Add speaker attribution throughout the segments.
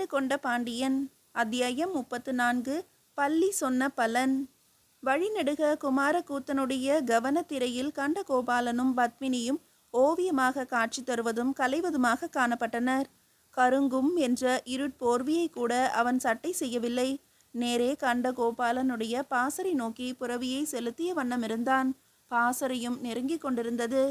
Speaker 1: நாடு கொண்ட பாண்டியன். அத்தியாயம் முப்பத்து நான்கு பள்ளி சொன்ன பலன். வழிநெடுக குமாரக்கூத்தனுடைய கவனத்திரையில் கண்டகோபாலனும் பத்மினியும் ஓவியமாக காட்சி தருவதும் கலைவதுமாக காணப்பட்டனர். கருங்கும் என்ற இருட்போர்வியை கூட அவன் சட்டை செய்யவில்லை. நேரே கண்ட கோபாலனுடைய பாசறை நோக்கி புறவியை செலுத்திய வண்ணம் இருந்தான். பாசறையும் நெருங்கிக் கொண்டிருந்தது.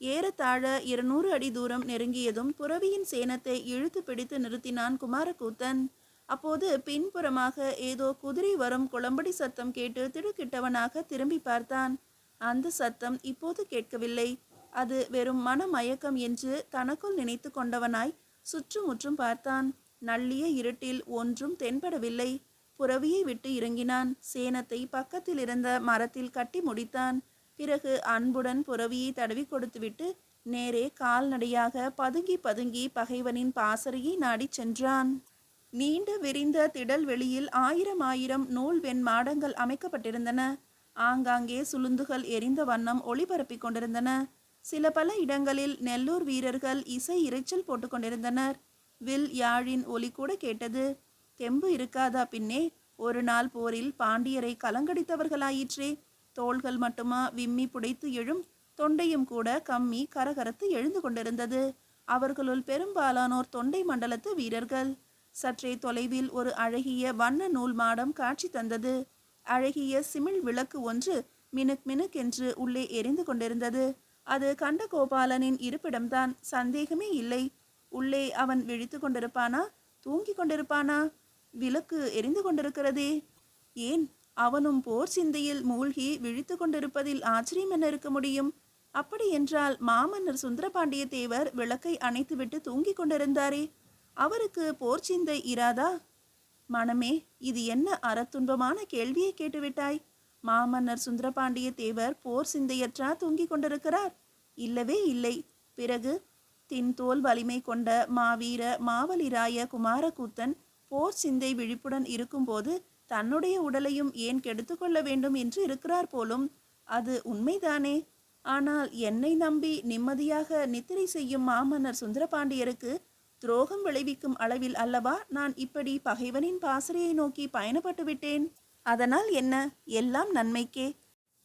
Speaker 1: ஏறத்தாழ இருநூறு அடி தூரம் நெருங்கியதும் புறவியின் சேனத்தை இழுத்து பிடித்து நிறுத்தினான் குமாரக்கூத்தன். அப்போது பின்புறமாக ஏதோ குதிரை வரும் குளம்படி சத்தம் கேட்டு திடுக்கிட்டவனாக திரும்பி பார்த்தான். அந்த சத்தம் இப்போது கேட்கவில்லை. அது வெறும் மனமயக்கம் என்று தனக்குள் நினைத்து கொண்டவனாய் சுற்றுமுற்றும் பார்த்தான். நள்ளிய இருட்டில் ஒன்றும் தென்படவில்லை. புறவியை விட்டு இறங்கினான். சேனத்தை பக்கத்தில் இருந்த மரத்தில் கட்டி முடித்தான். பிறகு அன்புடன் புறவியை தடவி கொடுத்துவிட்டு நேரே கால்நடையாக பதுங்கி பதுங்கி பகைவனின் பாசறையை நாடிச் சென்றான். நீண்ட விரிந்த திடல் வெளியில் ஆயிரம் ஆயிரம் நூல் வெண் மாடங்கள் அமைக்கப்பட்டிருந்தன. ஆங்காங்கே சுளுந்துகள் எரிந்த வண்ணம் ஒளிபரப்பிக் கொண்டிருந்தன. சில பல இடங்களில் நெல்லூர் வீரர்கள் இசை இரைச்சல் போட்டுக்கொண்டிருந்தனர் வில் யாழின் ஒலி கூட கேட்டது தெம்பு இருக்காதா பின்னே? ஒரு நாள் போரில் பாண்டியரை கலங்கடித்தவர்களாயிற்றே. தோள்கள் மட்டுமா விம்மி புடைத்து எழும் தொண்டையும் கூட கம்மி கரகரத்து எழுந்து கொண்டிருந்தது. அவர்களுள் பெரும்பாலானோர் தொண்டை மண்டலத்து வீரர்கள். சற்றே தொலைவில் ஒரு அழகிய வண்ண நூல் மாடம் காட்சி தந்தது. அழகிய சிமிழ் விளக்கு ஒன்று மினுக் மினுக் என்று உள்ளே எரிந்து கொண்டிருந்தது. அது கண்டகோபாலனின் இருப்பிடம்தான். சந்தேகமே இல்லை. உள்ளே அவன் விழித்து கொண்டிருப்பானா? தூங்கிக் கொண்டிருப்பானா? விளக்கு எரிந்து கொண்டிருக்கிறதே. ஏன்? அவனும் போர் சிந்தையில் மூழ்கி விழித்து கொண்டிருப்பதில் ஆச்சரியம் என்ன இருக்க முடியும்? அப்படி என்றால் மாமன்னர் சுந்தரபாண்டிய தேவர் விளக்கை அணைத்துவிட்டு தூங்கிக் கொண்டிருந்தாரே. அவருக்கு போர் சிந்தை இராதா? மனமே இது என்ன அறத்துன்பமான கேள்வியை கேட்டுவிட்டாய்? மாமன்னர் சுந்தரபாண்டிய தேவர் போர் சிந்தையற்றா தூங்கிக் கொண்டிருக்கிறார்? இல்லவே இல்லை. பிறகு தின்தோல் வலிமை கொண்ட மாவீர மாவலிராய குமாரக்கூத்தன் போர் சிந்தை விழிப்புடன் இருக்கும்போது தன்னுடைய உடலையும் ஏன் கெடுத்து கொள்ள வேண்டும் என்று இருக்கிறார் போலும் அது உண்மைதானே? ஆனால் என்னை நம்பி நிம்மதியாக நித்திரை செய்யும் மாமன்னர் சுந்தரபாண்டியருக்கு துரோகம் விளைவிக்கும் அளவில் அல்லவா நான் இப்படி பகைவனின் பாசறையை நோக்கி பயணப்பட்டு விட்டேன்? அதனால் என்ன? எல்லாம் நன்மைக்கே.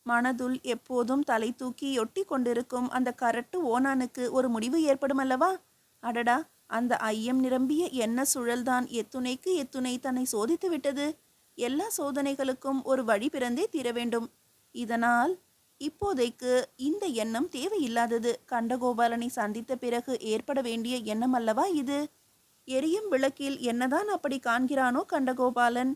Speaker 1: மனதுள் எப்போதும் தலை தூக்கி ஒட்டி கொண்டிருக்கும் அந்த கரட்டு ஓனானுக்கு ஒரு முடிவு ஏற்படும் அல்லவா? அடடா அந்த ஐயம் நிரம்பிய என்ன சுழல்தான் எத்துணைக்கு எத்துணை தன்னை சோதித்து விட்டது? எல்லா சோதனைகளுக்கும் ஒரு வழி பிறந்தே தீர வேண்டும். இதனால் இப்போதைக்கு இந்த எண்ணம் தேவையில்லாதது. கண்டகோபாலனை சந்தித்த பிறகு ஏற்பட வேண்டிய எண்ணம் அல்லவா இது? எரியும் விளக்கில் என்னதான் அப்படி காண்கிறானோ கண்டகோபாலன்.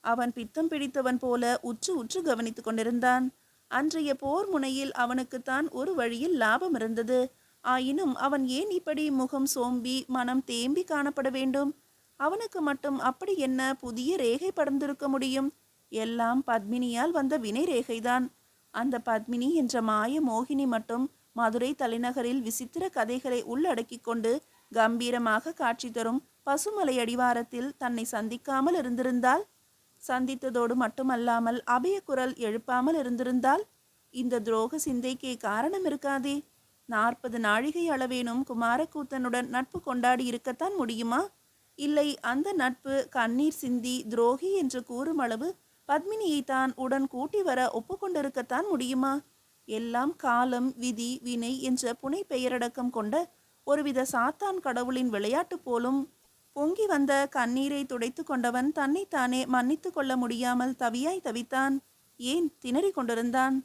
Speaker 1: அவன் பித்தம் பிடித்தவன் போல உற்று உற்று கவனித்துக் கொண்டிருந்தான். அன்றைய போர் முனையில் அவனுக்குத்தான் ஒரு வழியில் லாபம் இருந்தது. ஆயினும் அவன் ஏன் இப்படி முகம் சோம்பி மனம் தேம்பி காணப்பட வேண்டும்? அவனுக்கு மட்டும் அப்படி என்ன புதிய ரேகை படர்ந்திருக்க முடியும்? எல்லாம் பத்மினியால் வந்த வினை ரேகைதான். அந்த பத்மினி என்ற மாய மோகினி மட்டும் மதுரை தலைநகரில் விசித்திர கதைகளை உள்ளடக்கிக் கொண்டு கம்பீரமாக காட்சி தரும் பசுமலை அடிவாரத்தில் தன்னை சந்திக்காமல் இருந்திருந்தால்? சந்தித்ததோடு மட்டுமல்லாமல் அபயக்குரல் எழுப்பாமல் இருந்திருந்தால்? இந்த துரோக சிந்தைக்கே காரணம் இருக்காதே. நாற்பது நாழிகை அளவேனும் குமாரக்கூத்தனுடன் நட்பு கொண்டாடி இருக்கத்தான் முடியுமா? இல்லை அந்த நட்பு கண்ணீர் சிந்தி துரோகி என்று கூறும் அளவு பத்மினியை தான் உடன் கூட்டி வர ஒப்புக்கொண்டிருக்கத்தான் முடியுமா? எல்லாம் காலம் விதி வினை என்ற புனை பெயரடக்கம் கொண்ட ஒருவித சாத்தான் கடவுளின் விளையாட்டு போலும் பொங்கி வந்த கண்ணீரை துடைத்து கொண்டவன் தன்னைத்தானே மன்னித்து கொள்ள முடியாமல் தவியாய் தவித்தான். ஏன் திணறிக் கொண்டிருந்தான்?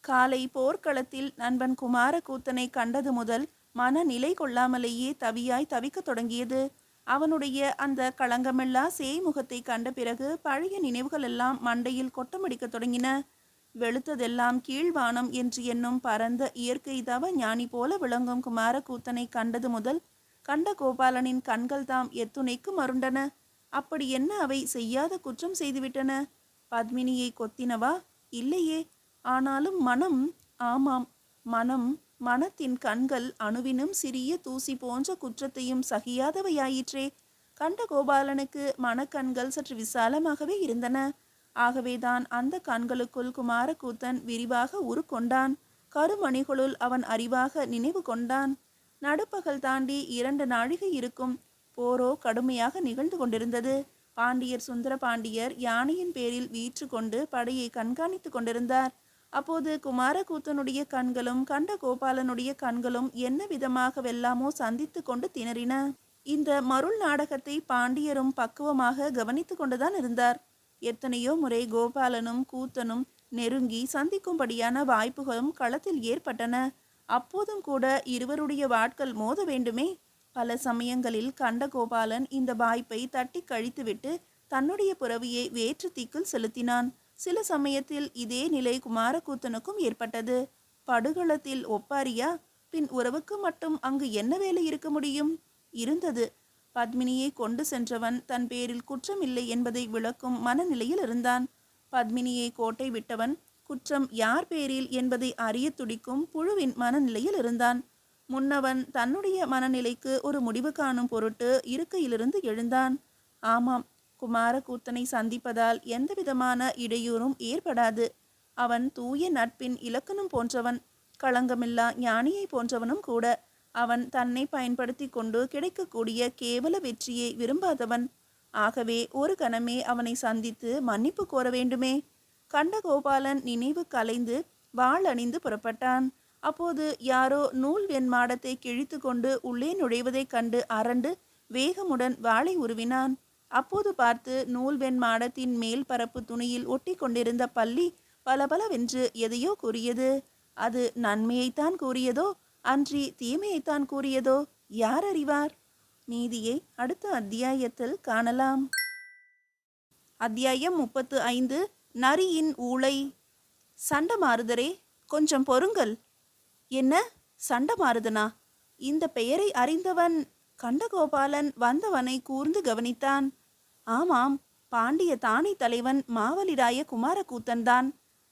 Speaker 1: காலை போர்க்களத்தில் நண்பன் குமாரக்கூத்தனை கண்டது முதல் மனநிலை கொள்ளாமலேயே தவியாய் தவிக்கத் தொடங்கியது. அவனுடைய அந்த களங்கமில்லா சேய்முகத்தை கண்ட பிறகு பழைய நினைவுகள் எல்லாம் மண்டையில் கொட்டமடிக்க தொடங்கின. வெளுத்ததெல்லாம் கீழ்வானம் என்று என்னும் பரந்த இயற்கை தவ ஞானி போல விளங்கும் குமாரக்கூத்தனை கண்டது முதல் கண்ட கோபாலனின் கண்கள் தாம் எத்துணைக்கு மருண்டன. அப்படி என்ன அவை செய்யாத குற்றம் செய்துவிட்டன? பத்மினியை கொத்தினவா? இல்லையே. ஆனாலும் மனம் ஆமாம் மனம் மனத்தின் கண்கள் அணுவினும் சிறிய தூசி போன்ற குற்றத்தையும் சகியாதவையாயிற்றே. கண்ட கோபாலனுக்கு மனக்கண்கள் சற்று விசாலமாகவே இருந்தன. ஆகவேதான் அந்த கண்களுக்குள் குமாரக்கூத்தன் விரிவாக உருக்கொண்டான். கருமணிகளுள் அவன் அறிவாக நினைவு கொண்டான். நடுப்பகல் தாண்டி இரண்டு நாழிகை இருக்கும். போரோ கடுமையாக நிகழ்ந்து கொண்டிருந்தது. பாண்டியர் சுந்தர பாண்டியர் யானையின் பேரில் வீற்று கொண்டு படையை கண்காணித்து கொண்டிருந்தார். அப்போது குமாரகூத்தனுடைய கண்களும் கண்ட கோபாலனுடைய கண்களும் என்ன விதமாகவெல்லாமோ சந்தித்து கொண்டு திணறின. இந்த மருள் நாடகத்தை பாண்டியரும் பக்குவமாக கவனித்து கொண்டுதான் இருந்தார். எத்தனையோ முறை கோபாலனும் கூத்தனும் நெருங்கி சந்திக்கும்படியான வாய்ப்புகளும் களத்தில் ஏற்பட்டன. அப்போதும் கூட இருவருடைய வாட்கள் மோத வேண்டுமே. பல சமயங்களில் கண்டகோபாலன் இந்த வாய்ப்பை தட்டி கழித்துவிட்டு தன்னுடைய புறவியை வேற்று தீக்குள் செலுத்தினான். சில சமயத்தில் இதே நிலை குமாரக்கூத்தனுக்கும் ஏற்பட்டது. படுகளத்தில் ஒப்பாரியா பின் உறவுக்கு மட்டும் அங்கு என்ன வேலை இருக்க முடியும்? இருந்தது. பத்மினியை கொண்டு சென்றவன் தன் பேரில் குற்றம் இல்லை என்பதை விளக்கும் மனநிலையில் இருந்தான். பத்மினியை கோட்டை விட்டவன் குற்றம் யார் பேரில் என்பதை அறிய துடிக்கும் புழுவின் மனநிலையில் இருந்தான். முன்னவன் தன்னுடைய மனநிலைக்கு ஒரு முடிவு காணும் பொருட்டு இருக்கையிலிருந்து எழுந்தான். ஆமாம் குமாரகூத்தனை சந்திப்பதால் எந்தவிதமான இடையூறும் ஏற்படாது. அவன் தூய நட்பின் இலக்கணம் போன்றவன் களங்கமில்லா ஞானியை போன்றவனும் கூட அவன் தன்னை பயன்படுத்தி கொண்டு கிடைக்கக்கூடிய கேவல வெற்றியை விரும்பாதவன். ஆகவே ஒரு கணமே அவனை சந்தித்து மன்னிப்பு கோர வேண்டுமே. கண்டகோபாலன் நினைவு கலைந்து வாள் அணிந்து புறப்பட்டான். அப்போது யாரோ நூல் வெண்மாடத்தை கிழித்து கொண்டு உள்ளே நுழைவதைக் கண்டு அரண்டு வேகமுடன் வாளை உருவினான். அப்போது பார்த்து நூல் வெண்மாடத்தின் மேல் பரப்பு துணியில் ஒட்டி கொண்டிருந்த பள்ளி பலபலவென்று எதையோ கூறியது. அது நன்மையைத்தான் கூறியதோ அன்றி தீமையைத்தான் கூறியதோ யார் அறிவார்? மீதியை அடுத்த அத்தியாயத்தில் காணலாம். அத்தியாயம் முப்பத்து ஐந்து நரியின் ஊளை சண்டமாருதரே கொஞ்சம் பொறுங்கள். என்ன? சண்டமாருதனா இந்த பெயரை அறிந்தவன் கண்டகோபாலன் வந்தவனை கூர்ந்து கவனித்தான். ஆமாம் பாண்டிய தானே தலைவன் மாவலிராய குமாரகூத்தன்தான்.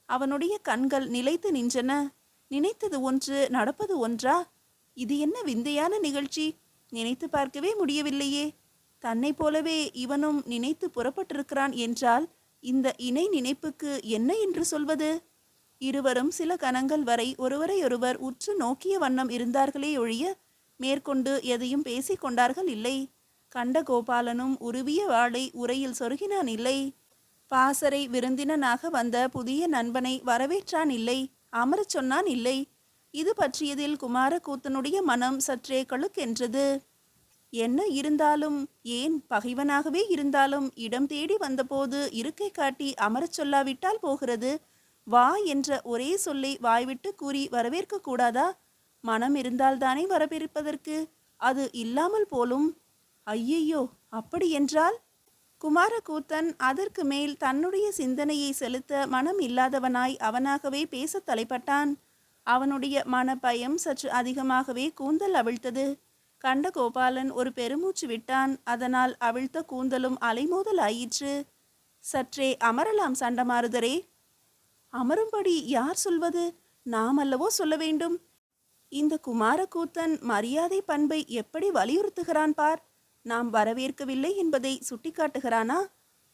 Speaker 1: அவனுடைய கண்கள் நிலைத்து நின்றன. நினைத்தது ஒன்று நடப்பது ஒன்றா? இது என்ன விந்தையான நிகழ்ச்சி? நினைத்து பார்க்கவே முடியவில்லையே. தன்னைப் போலவே இவனும் நினைத்து புறப்பட்டிருக்கிறான் என்றால் இந்த இணை நினைப்புக்கு என்ன என்று சொல்வது? இருவரும் சில கணங்கள் வரை ஒருவரையொருவர் உற்று நோக்கிய வண்ணம் இருந்தார்களே ஒழிய மேற்கொண்டு எதையும் பேசிக் கொண்டார்கள் இல்லை. கண்ட கோபாலனும் உருவிய வாளை உரையில் சொருகினான் இல்லை பாசறை விருந்தினனாக வந்த புதிய நண்பனை வரவேற்றான் இல்லை அமரச் சொன்னான் இல்லை இது பற்றியதில் குமாரக்கூத்தனுடைய மனம் சற்றே கழுக்கென்றது. என்ன இருந்தாலும் ஏன் பகைவனாகவே இருந்தாலும் இடம் தேடி வந்தபோது இருக்கை காட்டி அமரச் சொல்லாவிட்டால் போகிறது? வா என்ற ஒரே சொல்லை வாய்விட்டு கூறி வரவேற்க கூடாதா மனம் இருந்தால்தானே வரவேற்பதற்கு? அது இல்லாமல் போலும். ஐயையோ அப்படி என்றால்? குமாரகூத்தன் அதற்கு மேல் தன்னுடைய சிந்தனையை செலுத்த மனம் இல்லாதவனாய் அவனாகவே பேசத் தலைப்பட்டான். அவனுடைய மனப்பயம் சற்று அதிகமாகவே கூந்தல் அவிழ்த்தது. கண்ட கோபாலன் ஒரு பெருமூச்சு விட்டான். அதனால் அவிழ்த்த கூந்தலும் அலைமோதல் ஆயிற்று. சற்றே அமரலாம் சண்டமாறுதரே அமரும்படி யார் சொல்வது? நாம் அல்லவோ சொல்ல வேண்டும். இந்த குமாரக்கூத்தன் மரியாதை பண்பை எப்படி வலியுறுத்துகிறான் பார்? நாம் வரவேற்கவில்லை என்பதை சுட்டிக்காட்டுகிறானா?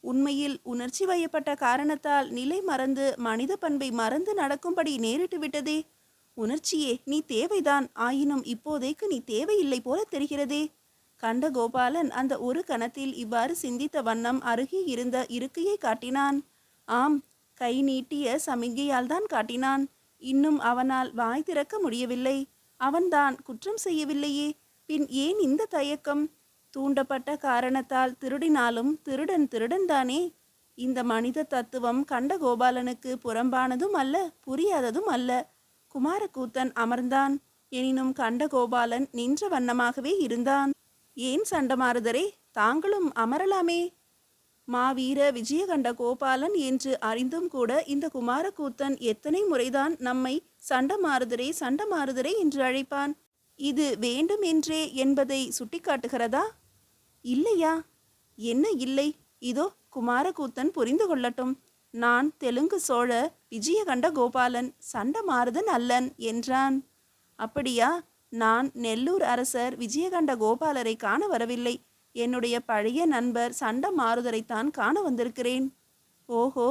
Speaker 1: உண்மையில் உணர்ச்சி வயப்பட்ட காரணத்தால் நிலை மறந்து மனித பண்பை மறந்து நடக்கும்படி நேரிட்டு விட்டதே. உணர்ச்சியே நீ தேவைதான். ஆயினும் இப்போதைக்கு நீ தேவையில்லை போல தெரிகிறதே. கண்ட கோபாலன் அந்த ஒரு கணத்தில் இவ்வாறு சிந்தித்த வண்ணம் அருகே இருந்த இருக்கையை காட்டினான். ஆம் கை நீட்டிய சமிகையால் தான் காட்டினான். இன்னும் அவனால் வாய் திறக்க முடியவில்லை. அவன்தான் குற்றம் செய்யவில்லையே. பின் ஏன் இந்த தயக்கம்? தூண்டப்பட்ட காரணத்தால் திருடினாலும் திருடன் திருடன் தானே இந்த மனித தத்துவம் கண்டகோபாலனுக்கு புறம்பானதும் அல்ல புரியாததும் அல்ல. குமாரக்கூத்தன் அமர்ந்தான். எனினும் கண்டகோபாலன் நின்ற வண்ணமாகவே இருந்தான். ஏன் சண்டமாறுதரே தாங்களும் அமரலாமே. மாவீர விஜயகண்ட கோபாலன் என்று அறிந்தும் கூட இந்த குமாரக்கூத்தன் எத்தனை முறைதான் நம்மை சண்டமாறுதரே சண்டமாறுதரே என்று அழைப்பான். இது வேண்டும் என்றே என்பதை சுட்டிக்காட்டுகிறதா? இல்லையா? என்ன இல்லை? இதோ குமாரக்கூத்தன் புரிந்து கொள்ளட்டும். நான் தெலுங்கு சோழ விஜயகண்ட கோபாலன் சண்டமாருதன் அல்லன் என்றான். அப்படியா? நான் நெல்லூர் அரசர் விஜயகண்ட கோபாலரை காண வரவில்லை. என்னுடைய பழைய நண்பர் சண்ட மாறுதரைத்தான் காண வந்திருக்கிறேன். ஓஹோ!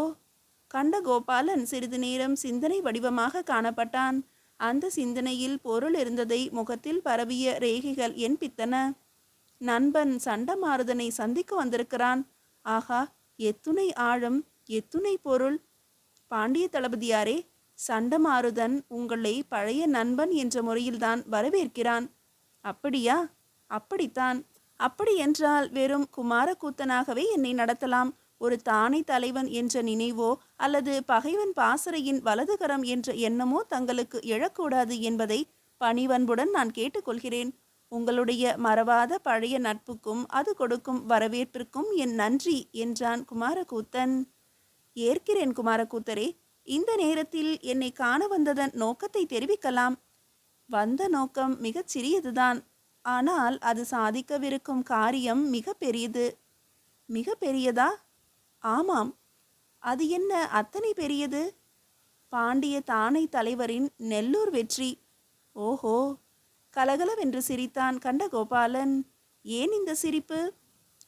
Speaker 1: கண்ட கோபாலன் சிறிது நேரம் சிந்தனை வடிவமாக காணப்பட்டான். அந்த சிந்தனையில் பொருள் இருந்ததை முகத்தில் பரவிய ரேகைகள் என்பித்தன நண்பன் சண்டமாருதனை சந்திக்க வந்திருக்கிறான். ஆகா எத்துணை ஆழம் எத்துணை பொருள்? பாண்டிய தளபதியாரே சண்டமாருதன் உங்களை பழைய நண்பன் என்ற முறையில்தான் வரவேற்கிறான். அப்படியா? அப்படித்தான். அப்படி என்றால் வெறும் குமாரக்கூத்தனாகவே என்னை நடத்தலாம். ஒரு தானை தலைவன் என்ற நினைவோ அல்லது பகைவன் பாசறையின் வலதுகரம் என்ற எண்ணமோ தங்களுக்கு எழக்கூடாது என்பதை பணிவன்புடன் நான் கேட்டுக்கொள்கிறேன். உங்களுடைய மறவாத பழைய நட்புக்கும் அது கொடுக்கும் வரவேற்பிற்கும் என் நன்றி என்றான் குமாரக்கூத்தன் ஏற்கிறேன் குமாரக்கூத்தரே இந்த நேரத்தில் என்னை காண வந்ததன் நோக்கத்தை தெரிவிக்கலாம். வந்த நோக்கம் மிகச் சிறியதுதான். ஆனால் அது சாதிக்கவிருக்கும் காரியம் மிக பெரியது. மிக பெரியதா? ஆமாம். அது என்ன அத்தனை பெரியது? பாண்டிய தானை தலைவரின் நெல்லூர் வெற்றி. ஓஹோ! கலகலவென்று சிரித்தான் கண்டகோபாலன். ஏன் இந்த சிரிப்பு?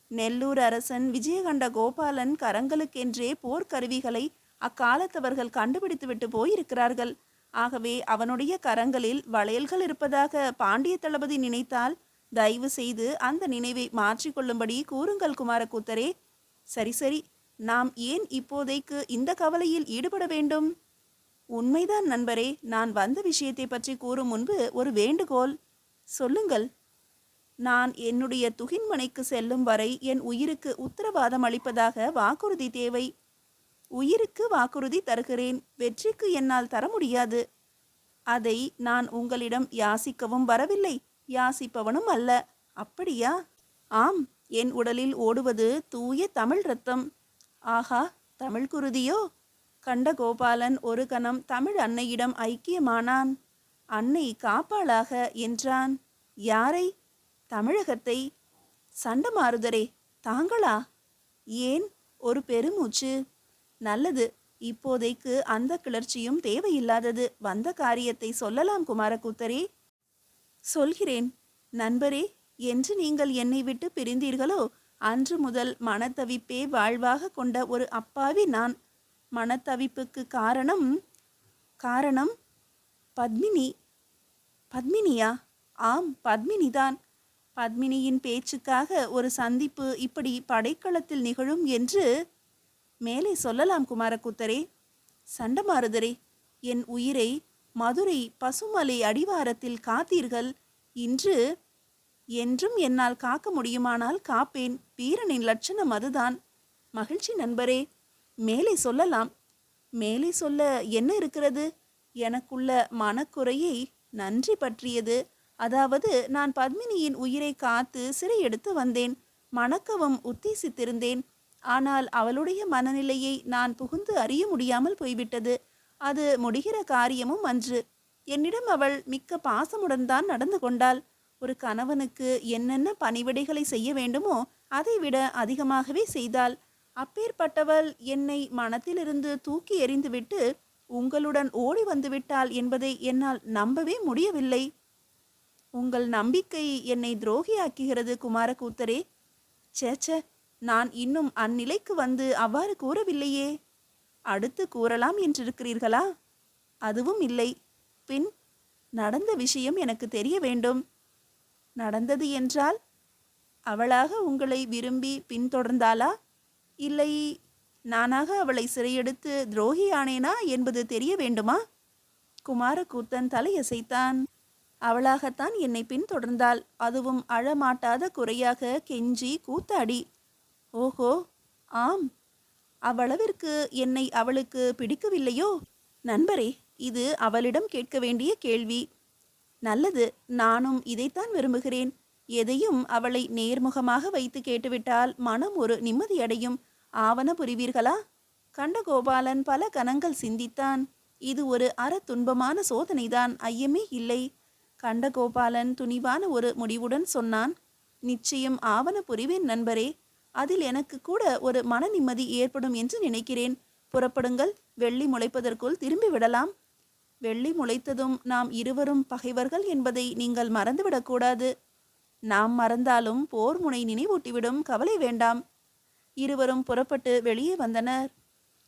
Speaker 1: நெல்லூர் அரசன் விஜயகண்ட கோபாலன் கரங்களுக்கென்றே போர்க்கருவிகளை அக்காலத்தவர்கள் கண்டுபிடித்துவிட்டு போயிருக்கிறார்கள். ஆகவே அவனுடைய கரங்களில் வளையல்கள் இருப்பதாக பாண்டிய தளபதி நினைத்தால் தயவு செய்து அந்த நினைவை மாற்றிக்கொள்ளும்படி கூறுங்கள் குமாரக்கூத்தரே. சரி சரி. நாம் ஏன் இப்போதைக்கு இந்த கவலையில் ஈடுபட வேண்டும்? உண்மைதான் நண்பரே நான் வந்த விஷயத்தை பற்றி கூறும் முன்பு ஒரு வேண்டுகோள். சொல்லுங்கள். நான் என்னுடைய துகின்மனைக்கு செல்லும் வரை என் உயிருக்கு உத்தரவாதம் அளிப்பதாக வாக்குறுதி தேவை. உயிருக்கு வாக்குறுதி தருகிறேன். வெற்றிக்கு என்னால் தர முடியாது. அதை நான் உங்களிடம் யாசிக்கவும் வரவில்லை. யாசிப்பவனும் அல்ல. அப்படியா? ஆம். என் உடலில் ஓடுவது தூய தமிழ் ரத்தம். ஆஹா தமிழ் குருதியோ? கண்டகோபாலன் ஒரு கணம் தமிழ் அன்னையிடம் ஐக்கியமானான். அன்னை காப்பாளாக என்றான். யாரை? தமிழகத்தை. சண்டமாறுதரே தாங்களா? ஏன்? ஒரு பெருமூச்சு. நல்லது இப்போதைக்கு அந்த கிளர்ச்சியும் தேவையில்லாதது. வந்த காரியத்தை சொல்லலாம் குமாரக்கூத்தரே. சொல்கிறேன் நண்பரே என்று நீங்கள் என்னை விட்டு பிரிந்தீர்களோ? அன்று முதல் மனத்தவிப்பே வாழ்வாக கொண்ட ஒரு அப்பாவி நான். மனத்தவிப்புக்கு காரணம் காரணம் பத்மினி. பத்மினியா? ஆம் பத்மினிதான். பத்மினியின் பேச்சுக்காக ஒரு சந்திப்பு இப்படி படைக்களத்தில் நிகழும் என்று மேலே சொல்லலாம் குமாரக்கூத்தரே. சண்டமாருதரே என் உயிரை மதுரை பசுமலை அடிவாரத்தில் காத்தீர்கள். இன்று என்றும் என்னால் காக்க முடியுமானால் காப்பேன். வீரனின் லட்சணம் அதுதான். மகிழ்ச்சி நண்பரே. மேலே சொல்லலாம். மேலே சொல்ல என்ன இருக்கிறது? எனக்குள்ள மனக்குறையை நன்றி பற்றியது. அதாவது நான் பத்மினியின் உயிரை காத்து சிறை எடுத்து வந்தேன். மணக்கவும் உத்தேசித்திருந்தேன். ஆனால் அவளுடைய மனநிலையை நான் புகுந்து அறிய முடியாமல் போய்விட்டது. அது முடிகிற காரியமும் அன்று. என்னிடம் அவள் மிக்க பாசமுடன் தான் நடந்து கொண்டாள். ஒரு கணவனுக்கு என்னென்ன பணிவிடைகளை செய்ய வேண்டுமோ அதைவிட அதிகமாகவே செய்தாள். அப்பேற்பட்டவள் என்னை மனத்திலிருந்து தூக்கி எறிந்துவிட்டு உங்களுடன் ஓடி வந்துவிட்டாள் என்பதை என்னால் நம்பவே முடியவில்லை. உங்கள் நம்பிக்கை என்னை துரோகியாக்குகிறது குமாரக்கூத்தரே சேச்ச நான் இன்னும் அந்நிலைக்கு வந்து அவ்வாறு கூறவில்லையே. அடுத்து கூறலாம் என்றிருக்கிறீர்களா? அதுவும் இல்லை. பின் நடந்த விஷயம் எனக்கு தெரிய வேண்டும். நடந்தது என்றால் அவளாக உங்களை விரும்பி பின்தொடர்ந்தாளா? இல்லை நானாக அவளை சிறையெடுத்து துரோகியானேனா என்பது தெரிய வேண்டுமா? குமாரக்கூத்தன் தலையசைத்தான். அவளாகத்தான் என்னை பின்தொடர்ந்தாள். அதுவும் அழமாட்டாத குறையாக கெஞ்சி கூத்தாடி. ஓஹோ ஆம். அவ்வளவிற்கு என்னை அவளுக்கு பிடிக்கவில்லையோ? நண்பரே இது அவளிடம் கேட்க வேண்டிய கேள்வி. நல்லது நானும் இதைத்தான் விரும்புகிறேன். எதையும் அவளை நேர்முகமாக வைத்து கேட்டுவிட்டால் மனம் ஒரு நிம்மதியடையும். ஆவன புரிவீர்களா? கண்டகோபாலன் பல கணங்கள் சிந்தித்தான். இது ஒரு அற துன்பமான சோதனைதான் ஐயமே இல்லை. கண்டகோபாலன் துணிவான ஒரு முடிவுடன் சொன்னான். நிச்சயம் ஆவன புரிவேன் நண்பரே. அதில் எனக்கு கூட ஒரு மன நிம்மதி ஏற்படும் என்று நினைக்கிறேன். புறப்படுங்கள் வெள்ளி முளைப்பதற்குள் திரும்பி விடலாம். வெள்ளி முளைத்ததும் நாம் இருவரும் பகைவர்கள் என்பதை நீங்கள் மறந்துவிடக்கூடாது. நாம் மறந்தாலும் போர் முனை நினைவூட்டிவிடும் கவலை வேண்டாம். இருவரும் புறப்பட்டு வெளியே வந்தனர்.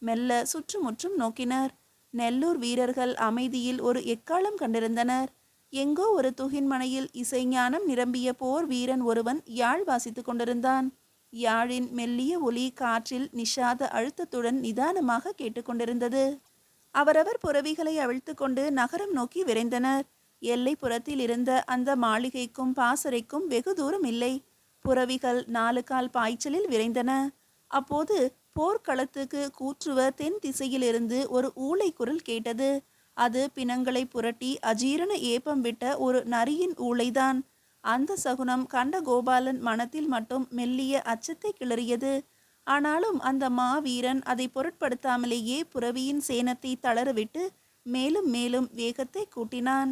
Speaker 1: மெல்ல சுற்றுமுற்றும் நோக்கினர். நெல்லூர் வீரர்கள் அமைதியில் ஒரு எக்காலம் கண்டிருந்தனர். எங்கோ ஒரு துகின்மனையில் இசைஞானம் நிரம்பிய போர் வீரன் ஒருவன் யாழ் வாசித்துக் கொண்டிருந்தான். யாழின் மெல்லிய ஒலி காற்றில் நிஷாத அழுத்தத்துடன் நிதானமாக கேட்டுக்கொண்டிருந்தது அவரவர் புறவிகளை அவிழ்த்து கொண்டு நகரம் நோக்கி விரைந்தனர். எல்லைப்புறத்தில் இருந்த அந்த மாளிகைக்கும் பாசறைக்கும் வெகு தூரம் இல்லை. புறவிகள் நாலு கால் பாய்ச்சலில் விரைந்தன. அப்போது போர்க்களத்துக்கு கூற்றுவ தென் திசையிலிருந்து ஒரு ஊளை குரல் கேட்டது. அது பிணங்களை புரட்டி அஜீரண ஏப்பம் விட்ட ஒரு நரியின் ஊளைதான். அந்த சகுனம் கண்டகோபாலன் மனத்தில் மட்டும் மெல்லிய அச்சத்தை கிளறியது. ஆனாலும் அந்த மாவீரன் அதை பொருட்படுத்தாமலேயே புரவியின் சேனத்தை தளரவிட்டு மேலும் மேலும் வேகத்தை கூட்டினான்.